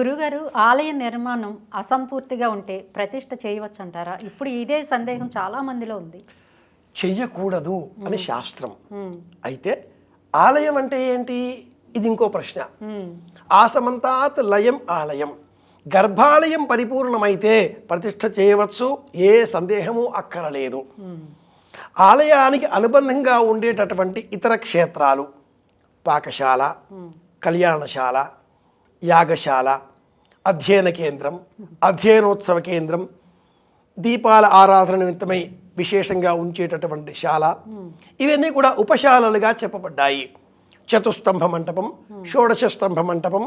గురుగారు ఆలయ నిర్మాణం అసంపూర్తిగా ఉంటే ప్రతిష్ట చేయవచ్చు అంటారా ఇప్పుడు ఇదే సందేహం చాలా మందిలో ఉంది. చెయ్యకూడదు అని శాస్త్రం. అయితే ఆలయం అంటే ఏంటి? ఇది ఇంకో ప్రశ్న. ఆసమంతాత్ లయం ఆలయం. గర్భాలయం పరిపూర్ణమైతే ప్రతిష్ఠ చేయవచ్చు. ఏ సందేహము అక్కరలేదు. ఆలయానికి అనుబంధంగా ఉండేటటువంటి ఇతర క్షేత్రాలు పాకశాల కళ్యాణశాల యాగశాల అధ్యయన కేంద్రం అధ్యయనోత్సవ కేంద్రం దీపాల ఆరాధన నిమిత్తమై విశేషంగా ఉంచేటటువంటి శాల. ఇవన్నీ కూడా ఉపశాలలుగా చెప్పబడ్డాయి. చతుస్తంభ మంటపం షోడశ స్తంభ మంటపం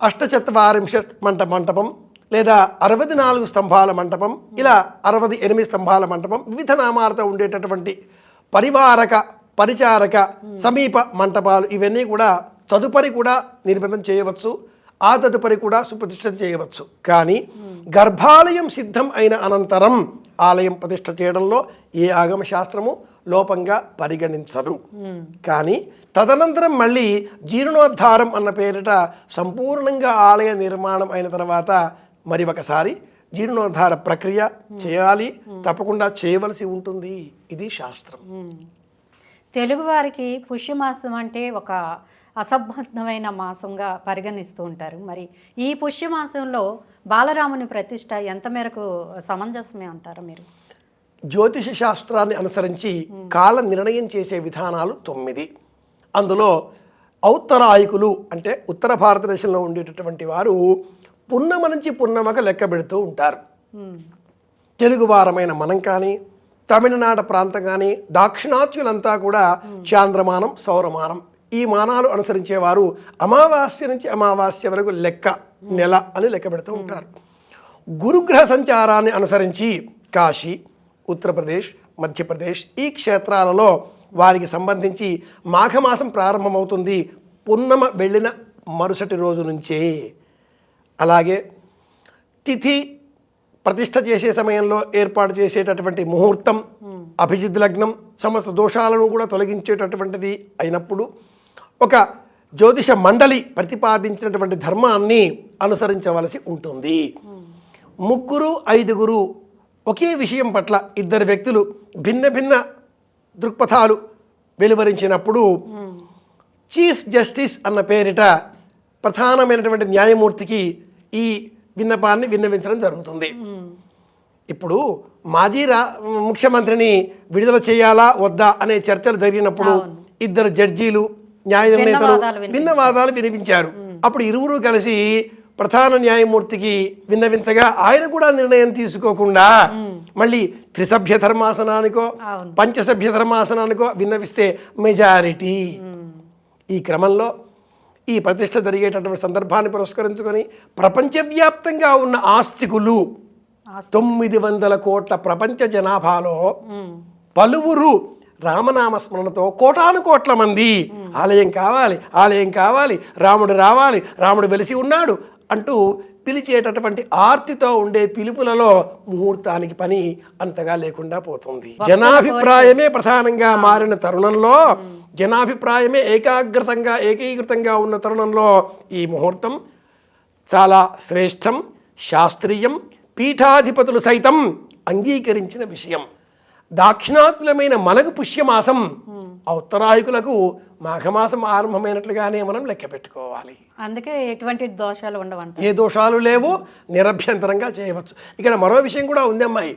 అష్టచత్వారింశ మంట మంటపం లేదా అరవై నాలుగు స్తంభాల మంటపం ఇలా అరవై ఎనిమిది స్తంభాల మంటపం వివిధ నామాలతో ఉండేటటువంటి పరివారక పరిచారక సమీప మంటపాలు ఇవన్నీ కూడా తదుపరి కూడా నిర్మితం చేయవచ్చు. ఆ తదుపరి కూడా సుప్రతిష్ఠ చేయవచ్చు. కానీ గర్భాలయం సిద్ధం అయిన అనంతరం ఆలయం ప్రతిష్ఠ చేయడంలో ఏ ఆగమ శాస్త్రము లోపంగా పరిగణించదు. కానీ తదనంతరం మళ్ళీ జీర్ణోద్ధారం అన్న పేరిట సంపూర్ణంగా ఆలయ నిర్మాణం అయిన తర్వాత మరి ఒకసారి జీర్ణోద్ధార ప్రక్రియ చేయాలి తప్పకుండా చేయవలసి ఉంటుంది. ఇది శాస్త్రం. తెలుగువారికి పుష్యమాసం అంటే ఒక అసంబద్ధమైన మాసంగా పరిగణిస్తూ ఉంటారు. మరి ఈ పుష్యమాసంలో బాలరాముని ప్రతిష్ట ఎంత మేరకు సమంజసమే అంటారా మీరు? జ్యోతిష శాస్త్రాన్ని అనుసరించి కాల నిర్ణయం చేసే విధానాలు తొమ్మిది. అందులో ఔత్తరాయకులు అంటే ఉత్తర భారతదేశంలో ఉండేటటువంటి వారు పున్నమ నుంచి పున్నమక లెక్క పెడుతూ ఉంటారు. తెలుగు వారమైన మనం కానీ తమిళనాడు ప్రాంతం కానీ దాక్షిణాత్యులంతా కూడా చాంద్రమానం సౌరమానం. ఈ మానాలు అనుసరించేవారు అమావాస్య నుంచి అమావాస్య వరకు లెక్క నెల అని లెక్క పెడుతూ ఉంటారు. గురుగ్రహ సంచారాన్ని అనుసరించి కాశీ ఉత్తరప్రదేశ్ మధ్యప్రదేశ్ ఈ క్షేత్రాలలో వారికి సంబంధించి మాఘమాసం ప్రారంభమవుతుంది. పున్నమ వెళ్ళిన మరుసటి రోజు నుంచే. అలాగే తిథి ప్రతిష్ఠ చేసే సమయంలో ఏర్పాటు చేసేటటువంటి ముహూర్తం అభిజిత్ లగ్నం సమస్త దోషాలను కూడా తొలగించేటటువంటిది అయినప్పుడు ఒక జ్యోతిష మండలి ప్రతిపాదించినటువంటి ధర్మాన్ని అనుసరించవలసి ఉంటుంది. ముగ్గురు ఐదుగురు ఒకే విషయం పట్ల ఇద్దరు వ్యక్తులు భిన్న భిన్న దృక్పథాలు వెలువరించినప్పుడు చీఫ్ జస్టిస్ అన్న పేరిట ప్రధానమైనటువంటి న్యాయమూర్తికి ఈ విన్నపాన్ని విన్నవించడం జరుగుతుంది. ఇప్పుడు మాజీ రా ముఖ్యమంత్రిని విడుదల చేయాలా వద్దా అనే చర్చలు జరిగినప్పుడు ఇద్దరు జడ్జీలు న్యాయ నిర్ణేతలు భిన్న వాదాలు వినిపించారు. అప్పుడు ఇరువురు కలిసి ప్రధాన న్యాయమూర్తికి విన్నవించగా ఆయన కూడా నిర్ణయం తీసుకోకుండా మళ్ళీ త్రిసభ్య ధర్మాసనానికో. పంచసభ్య ధర్మాసనానికో విన్నవిస్తే మెజారిటీ. ఈ క్రమంలో ఈ ప్రతిష్ట జరిగేటటువంటి సందర్భాన్ని పురస్కరించుకొని ప్రపంచవ్యాప్తంగా ఉన్న ఆస్తికులు తొమ్మిది వందల కోట్ల ప్రపంచ జనాభాలో పలువురు రామనామ స్మరణతో కోటాను కోట్ల మంది ఆలయం కావాలి ఆలయం కావాలి రాముడు రావాలి రాముడు వెలిసి ఉన్నాడు అంటూ పిలిచేటటువంటి ఆర్తితో ఉండే పిలుపులలో ముహూర్తానికి పని అంతగా లేకుండా పోతుంది. జనాభిప్రాయమే ప్రధానంగా మారిన తరుణంలో జనాభిప్రాయమే ఏకాగ్రతంగా ఏకీకృతంగా ఉన్న తరుణంలో ఈ ముహూర్తం చాలా శ్రేష్టం శాస్త్రీయం పీఠాధిపతులు సైతం అంగీకరించిన విషయం. దాక్షిణాతులమైన మనకు పుష్యమాసం ఆ ఉత్తరాయకులకు మాఘమాసం ఆరంభమైనట్లుగానే మనం లెక్క పెట్టుకోవాలి. అందుకే ఎటువంటి దోషాలు ఉండవంట. ఏ దోషాలు లేవు నిరభ్యంతరంగా చేయవచ్చు. ఇక్కడ మరో విషయం కూడా ఉంది అమ్మాయి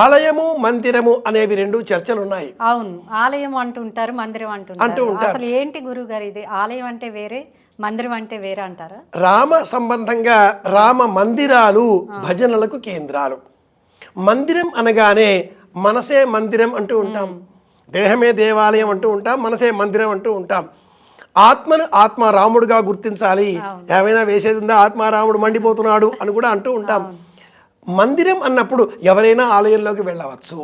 ఆలయము మందిరము అనేవి రెండు చర్చలు ఉన్నాయి అవును ఆలయం అంటుంటారు మందిరం అంటూ అంటుంటారు ఉంటారు. అసలు ఏంటి గురువు గారు ఇది ఆలయం అంటే వేరే మందిరం అంటే వేరే అంటారా? రామ సంబంధంగా రామ మందిరాలు భజనలకు కేంద్రాలు. మందిరం అనగానే మనసే మందిరం అంటూ ఉంటాం. దేహమే దేవాలయం అంటూ ఉంటాం మనసే మందిరం అంటూ ఉంటాం. ఆత్మను ఆత్మ రాముడుగా గుర్తించాలి ఏమైనా వేసేది ఉందా? ఆత్మ రాముడు మండిపోతున్నాడు అని కూడా అంటూ ఉంటాం. మందిరం అన్నప్పుడు ఎవరైనా ఆలయంలోకి వెళ్ళవచ్చు.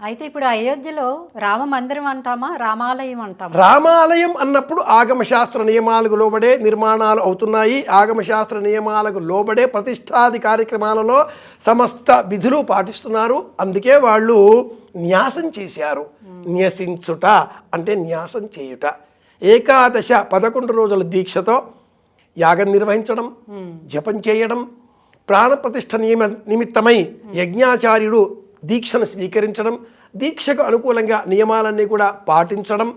అయితే ఇప్పుడు అయోధ్యలో రామ మందిరం అంటామా? రామాలయం అంటామా? రామాలయం అన్నప్పుడు ఆగమ శాస్త్ర నియమాలకు లోబడే నిర్మాణాలు అవుతున్నాయి. ఆగమ శాస్త్ర నియమాలకు లోబడే ప్రతిష్టాది కార్యక్రమాలలో సమస్త విధులు పాటిస్తున్నారు. అందుకే వాళ్ళు న్యాసం చేశారు. న్యసించుట అంటే న్యాసం చేయుట. ఏకాదశ పదకొండు రోజుల దీక్షతో యాగం నిర్వహించడం జపం చేయడం ప్రాణప్రతిష్ఠ నియమ నిమిత్తమై యజ్ఞాచార్యుడు దీక్షను స్వీకరించడం దీక్షకు అనుకూలంగా నియమాలన్నీ కూడా పాటించడం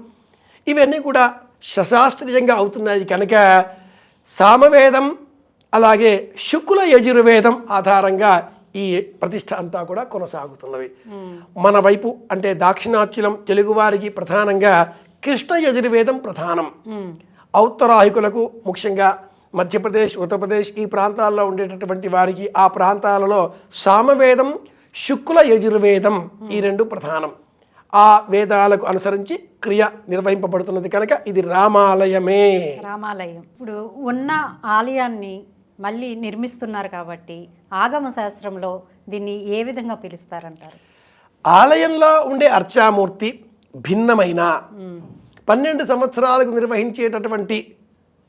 ఇవన్నీ కూడా శశాస్త్రీయంగా అవుతున్నాయి కనుక సామవేదం అలాగే శుక్ల యజుర్వేదం ఆధారంగా ఈ ప్రతిష్ట అంతా కూడా కొనసాగుతున్నవి. మన వైపు అంటే దాక్షిణాత్యులం తెలుగువారికి ప్రధానంగా కృష్ణ యజుర్వేదం ప్రధానం. ఔత్తరాహికులకు ముఖ్యంగా మధ్యప్రదేశ్ ఉత్తరప్రదేశ్ ఈ ప్రాంతాల్లో ఉండేటటువంటి వారికి ఆ ప్రాంతాలలో సామవేదం శుక్ల యజుర్వేదం ఈ రెండు ప్రధానం. ఆ వేదాలకు అనుసరించి క్రియ నిర్వహింపబడుతున్నది కనుక ఇది రామాలయమే. రామాలయం. ఇప్పుడు ఉన్న ఆలయాన్ని మళ్ళీ నిర్మిస్తున్నారు కాబట్టి ఆగమ శాస్త్రంలో దీన్ని ఏ విధంగా పిలుస్తారంటారు? ఆలయంలో ఉండే అర్చామూర్తి భిన్నమైన. పన్నెండు సంవత్సరాలకు నిర్వహించేటటువంటి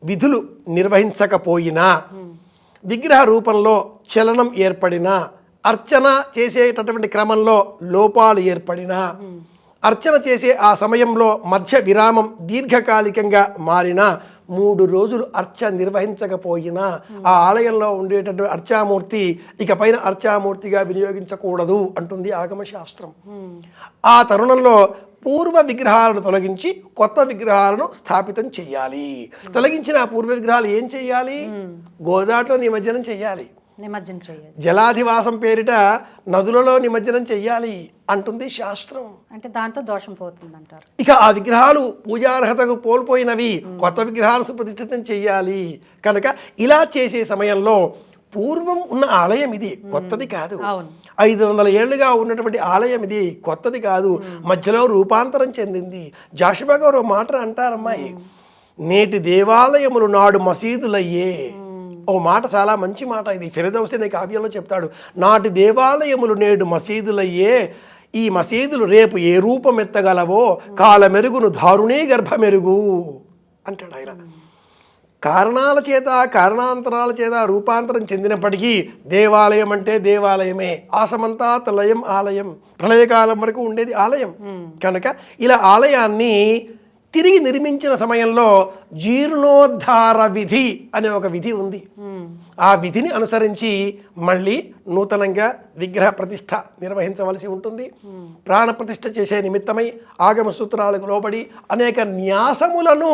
విధులు నిర్వహించకపోయినా విగ్రహ రూపంలో చలనం ఏర్పడినా అర్చన చేసేటటువంటి క్రమంలో లోపాలు ఏర్పడినా అర్చన చేసే ఆ సమయంలో మధ్య విరామం దీర్ఘకాలికంగా మారినా మూడు రోజులు అర్చ నిర్వహించకపోయినా ఆ ఆలయంలో ఉండేటటువంటి అర్చామూర్తి ఇక పైన అర్చామూర్తిగా వినియోగించకూడదు అంటుంది ఆగమ శాస్త్రం ఆ తరుణంలో పూర్వ విగ్రహాలను తొలగించి కొత్త విగ్రహాలను స్థాపితం చేయాలి. తొలగించిన ఆ పూర్వ విగ్రహాలు ఏం చేయాలి? గోదాట్లో నిమజ్జనం చేయాలి. నిమజ్జనం చేయదు జలాధివాసం పేరిట నదులలో నిమజ్జనం చెయ్యాలి అంటుంది శాస్త్రం. అంటే దాంతో దోషం పోతుందంటారు. ఇక ఆ విగ్రహాలు పూజార్హతకు కోల్పోయినవి కొత్త విగ్రహాలు సుప్రతిష్ఠితం చెయ్యాలి. కనుక ఇలా చేసే సమయంలో పూర్వం ఉన్న ఆలయం ఇది కొత్తది కాదు. ఐదు వందల ఏళ్ళుగా ఉన్నటువంటి ఆలయం ఇది కొత్తది కాదు. మధ్యలో రూపాంతరం చెందింది. జాషుబా గారు మాట అంటారమ్మాయి. నేటి దేవాలయములు నాడు మసీదులయ్యే. ఓ మాట చాలా మంచి మాట ఇది. ఫిరదౌసి అనే కావ్యంలో చెప్తాడు నాటి దేవాలయములు నేడు మసీదులయ్యే ఈ మసీదులు రేపు ఏ రూపం ఎత్తగలవో కాల మెరుగును దారుణే గర్భ మెరుగు అంటాడు ఆయన. కారణాల చేత కారణాంతరాల చేత రూపాంతరం చెందినప్పటికీ దేవాలయం అంటే దేవాలయమే. ఆసమంతాత్ లయం ఆలయం. ప్రళయకాలం వరకు ఉండేది ఆలయం. కనుక ఇలా ఆలయాన్ని తిరిగి నిర్మించిన సమయంలో జీర్ణోద్ధార విధి అనే ఒక విధి ఉంది. ఆ విధిని అనుసరించి మళ్ళీ నూతనంగా విగ్రహ ప్రతిష్ఠ నిర్వహించవలసి ఉంటుంది. ప్రాణ ప్రతిష్ఠ చేసే నిమిత్తమై ఆగమ సూత్రాలకు లోబడి అనేక న్యాసములను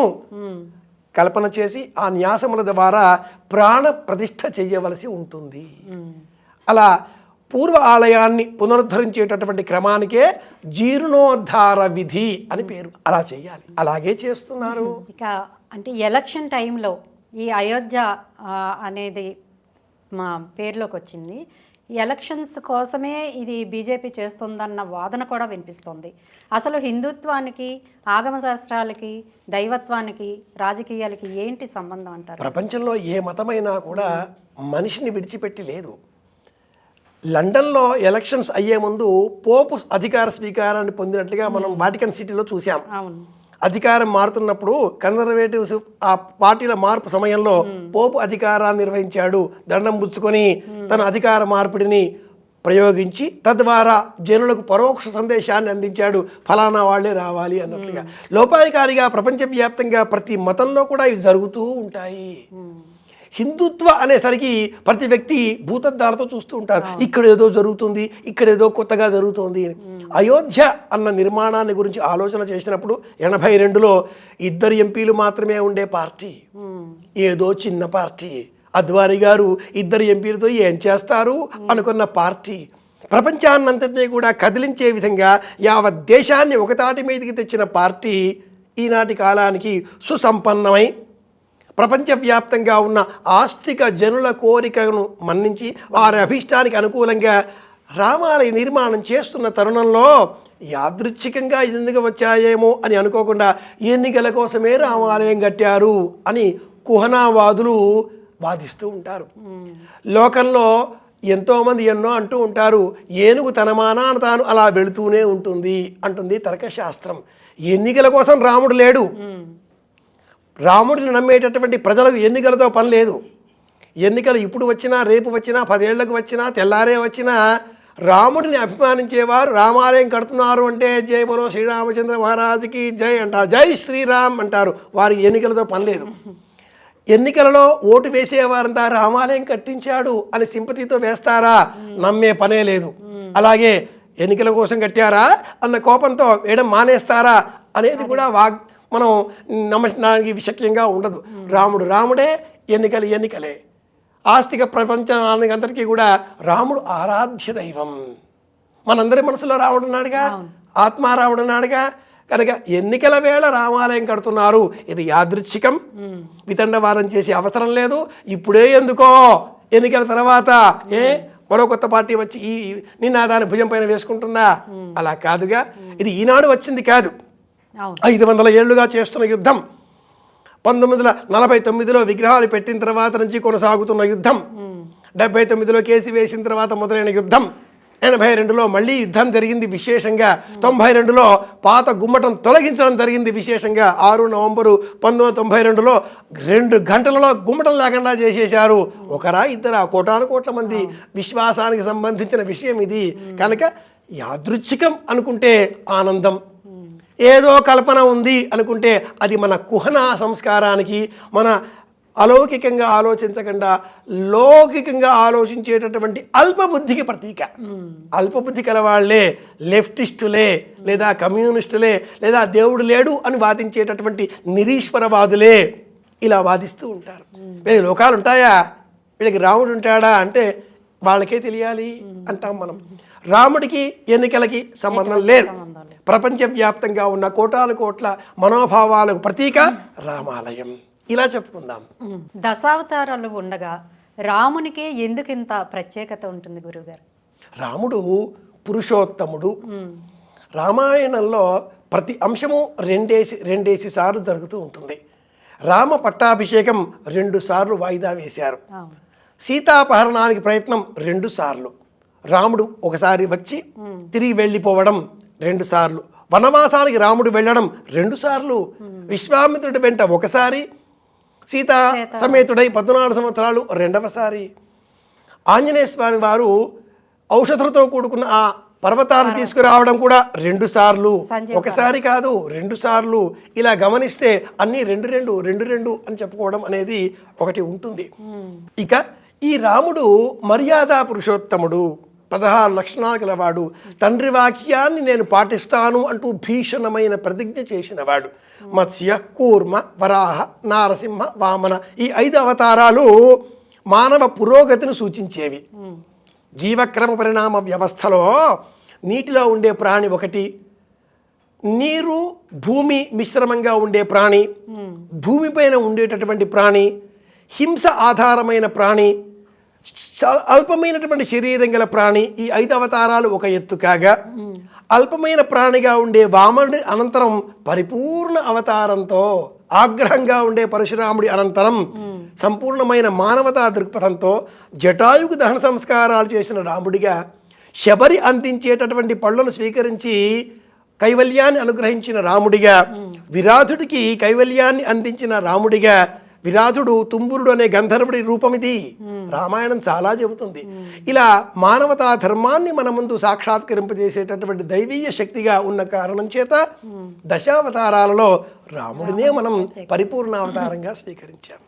కల్పన చేసి ఆ న్యాసముల ద్వారా ప్రాణ ప్రతిష్ఠ చేయవలసి ఉంటుంది. అలా పూర్వ ఆలయాన్ని పునరుద్ధరించేటటువంటి క్రమానికే జీర్ణోద్ధార విధి అని పేరు. అలా చేయాలి. అలాగే చేస్తున్నారు. ఇక అంటే ఎలక్షన్ టైంలో ఈ అయోధ్య అనేది మా పేరులోకి వచ్చింది ఎలక్షన్స్ కోసమే ఇది బీజేపీ చేస్తుందన్న వాదన కూడా వినిపిస్తుంది. అసలు హిందుత్వానికి ఆగమ శాస్త్రాలకి దైవత్వానికి రాజకీయాలకి ఏంటి సంబంధం అంటారు? ప్రపంచంలో ఏ మతమైనా కూడా మనిషిని విడిచిపెట్టి లేదు. లండన్లో ఎలక్షన్స్ అయ్యే ముందు పోపు అధికార స్వీకారాన్ని పొందినట్లుగా మనం వాటికన్ సిటీలో చూసాం అధికారం మారుతున్నప్పుడు కన్జర్వేటివ్స్ ఆ పార్టీల మార్పు సమయంలో పోపు అధికారాన్ని నిర్వహించాడు. దండం పుచ్చుకొని తన అధికార మార్పిడిని ప్రయోగించి తద్వారా జనులకు పరోక్ష సందేశాన్ని అందించాడు. ఫలానా వాళ్ళే రావాలి అన్నట్లుగా. లోపాయకారిగా ప్రపంచవ్యాప్తంగా ప్రతి మతంలో కూడా ఇవి జరుగుతూ ఉంటాయి. హిందుత్వ అనేసరికి ప్రతి వ్యక్తి భూతద్దాలతో చూస్తూ ఉంటారు. ఇక్కడ ఏదో జరుగుతుంది ఇక్కడ ఏదో కొత్తగా జరుగుతుంది అని. అయోధ్య అన్న నిర్మాణాన్ని గురించి ఆలోచన చేసినప్పుడు ఎనభై రెండులో ఇద్దరు ఎంపీలు మాత్రమే ఉండే పార్టీ. ఏదో చిన్న పార్టీ. అద్వాని గారు ఇద్దరు ఎంపీలతో ఏం చేస్తారు అనుకున్న పార్టీ. ప్రపంచాన్నంతటినీ కూడా కదిలించే విధంగా యావత్ దేశాన్ని ఒకతాటి మీదకి తెచ్చిన పార్టీ ఈనాటి కాలానికి సుసంపన్నమై ప్రపంచవ్యాప్తంగా ఉన్న ఆస్తిక జనుల కోరికను మన్నించి వారి అభిష్టానికి అనుకూలంగా రామాలయ నిర్మాణం చేస్తున్న తరుణంలో యాదృచ్ఛికంగా ఎందుకు వచ్చాయేమో అని అనుకోకుండా ఎన్నికల కోసమే రామాలయం కట్టారు అని కుహనావాదులు వాదిస్తూ ఉంటారు. లోకంలో ఎంతోమంది ఎన్నో అంటూ ఉంటారు ఏనుగు తన మానాన తాను అలా వెళుతూనే ఉంటుంది అంటుంది తర్కశాస్త్రం. ఎన్నికల కోసం రాముడు లేడు. రాముడిని నమ్మేటటువంటి ప్రజలకు ఎన్నికలతో పని లేదు. ఎన్నికలు ఇప్పుడు వచ్చినా రేపు వచ్చినా పదేళ్ళకు వచ్చినా తెల్లారే వచ్చినా రాముడిని అభిమానించేవారు రామాలయం కడుతున్నారు అంటే జై బలో శ్రీరామచంద్ర మహారాజుకి జై అంటారు జై శ్రీరామ్ అంటారు. వారికి ఎన్నికలతో పని లేదు. ఎన్నికలలో ఓటు వేసేవారంతా రామాలయం కట్టించాడు అని సింపతితో వేస్తారా? నమ్మే పనే లేదు. అలాగే ఎన్నికల కోసం కట్టారా? అన్న కోపంతో వేయడం మానేస్తారా? అనేది కూడా వాగ్ మనం నమ్మడానికి విశక్యంగా ఉండదు. రాముడు రాముడే ఎన్నికలు ఎన్నికలే. ఆస్తిక ప్రపంచానికి అందరికీ కూడా రాముడు ఆరాధ్య దైవం. మనందరి మనసులో రాముడు ఉన్నాడుగా ఆత్మారాముడు ఉన్నాడుగా కనుక ఎన్నికల వేళ రామాలయం కడుతున్నారు. ఇది యాదృచ్ఛికం. వితండవాదం చేసే అవసరం లేదు. ఇప్పుడే ఎందుకో? ఎన్నికల తర్వాత ఏ? మరో కొత్త పార్టీ వచ్చి ఈ నిన్న దాని భుజం పైన వేసుకుంటుందా? అలా కాదుగా. ఇది ఈనాడు వచ్చింది కాదు. ఐదు వందల ఏళ్ళుగా చేస్తున్న యుద్ధం పంతొమ్మిది వందల నలభై తొమ్మిదిలో విగ్రహాలు పెట్టిన తర్వాత నుంచి కొనసాగుతున్న యుద్ధం డెబ్బై తొమ్మిదిలో కేసు వేసిన తర్వాత మొదలైన యుద్ధం ఎనభై రెండులో మళ్ళీ యుద్ధం జరిగింది విశేషంగా తొంభై రెండులో పాత గుమ్మటం తొలగించడం జరిగింది విశేషంగా ఆరు నవంబరు పంతొమ్మిది వందల తొంభై రెండులో రెండు గంటలలో గుమ్మటం లేకుండా చేసేశారు. ఒకరా ఇద్దరా కోటాను కోట్ల మంది విశ్వాసానికి సంబంధించిన విషయం ఇది. కనుక యాదృచ్ఛికం అనుకుంటే ఆనందం. ఏదో కల్పన ఉంది అనుకుంటే అది మన కుహన సంస్కారానికి మన అలౌకికంగా ఆలోచించకుండా లౌకికంగా ఆలోచించేటటువంటి అల్పబుద్ధికి ప్రతీక. అల్పబుద్ధి కలవాళ్ళే లెఫ్టిస్టులే లేదా కమ్యూనిస్టులే లేదా దేవుడు లేడు అని వాదించేటటువంటి నిరీశ్వరవాదులే ఇలా వాదిస్తూ ఉంటారు. వీళ్ళకి లోకాలు ఉంటాయా వీళ్ళకి రాముడు ఉంటాడా అంటే వాళ్ళకే తెలియాలి అంటాం మనం. రాముడికి ఎన్నికలకి సంబంధం లేదు. ప్రపంచవ్యాప్తంగా ఉన్న కోటాను కోట్ల మనోభావాలకు ప్రతీక రామాలయం. ఇలా చెప్పుకుందాం. దశావతారాలు ఉండగా రామునికే ఎందుకు ఇంత ప్రత్యేకత ఉంటుంది గురుగారు రాముడు పురుషోత్తముడు. రామాయణంలో ప్రతి అంశము రెండేసి రెండేసి సార్లు జరుగుతూ ఉంటుంది. రామ పట్టాభిషేకం రెండు సార్లు వాయిదా వేశారు. సీతాపహరణానికి ప్రయత్నం రెండు సార్లు. రాముడు ఒకసారి వచ్చి తిరిగి వెళ్ళిపోవడం రెండు సార్లు. వనవాసానికి రాముడు వెళ్ళడం రెండు సార్లు. విశ్వామిత్రుడి వెంట ఒకసారి. సీతా సమేతుడై పద్నాలుగు సంవత్సరాలు రెండవసారి. ఆంజనేయ స్వామి వారు ఔషధులతో కూడుకున్న ఆ పర్వతాన్ని తీసుకురావడం కూడా రెండు సార్లు. ఒకసారి కాదు రెండు సార్లు. ఇలా గమనిస్తే అన్ని రెండు రెండు రెండు రెండు అని చెప్పుకోవడం అనేది ఒకటి ఉంటుంది. ఇక ఈ రాముడు మర్యాద పురుషోత్తముడు. పదహారు లక్షణాలు గలవాడు. తండ్రి వాక్యాన్ని నేను పాటిస్తాను అంటూ భీషణమైన ప్రతిజ్ఞ చేసినవాడు. మత్స్య కూర్మ వరాహ నారసింహ వామన ఈ ఐదు అవతారాలు మానవ పురోగతిని సూచించేవి. జీవక్రమ పరిణామ వ్యవస్థలో నీటిలో ఉండే ప్రాణి ఒకటి. నీరు భూమి మిశ్రమంగా ఉండే ప్రాణి. భూమిపైన ఉండేటటువంటి ప్రాణి. హింస ఆధారమైన ప్రాణి. అల్పమైనటువంటి శరీరం గల ప్రాణి ఈ ఐదు అవతారాలు ఒక ఎత్తు కాగా అల్పమైన ప్రాణిగా ఉండే వామనుడి అనంతరం పరిపూర్ణ అవతారంతో ఆగ్రహంగా ఉండే పరశురాముడి అనంతరం సంపూర్ణమైన మానవతా దృక్పథంతో జటాయుకు దహన సంస్కారాలు చేసిన రాముడిగా శబరి అందించేటటువంటి పళ్ళను స్వీకరించి కైవల్యాన్ని అనుగ్రహించిన రాముడిగా విరాధుడికి కైవల్యాన్ని అందించిన రాముడిగా విరాధుడు తుంబురుడు అనే గంధర్వుడి రూపం ఇది. రామాయణం చాలా చెబుతుంది. ఇలా మానవతా ధర్మాన్ని మన ముందు సాక్షాత్కరింపజేసేటటువంటి దైవీయ శక్తిగా ఉన్న కారణం చేత దశావతారాలలో రాముడినే మనం పరిపూర్ణ అవతారంగా స్వీకరించాం.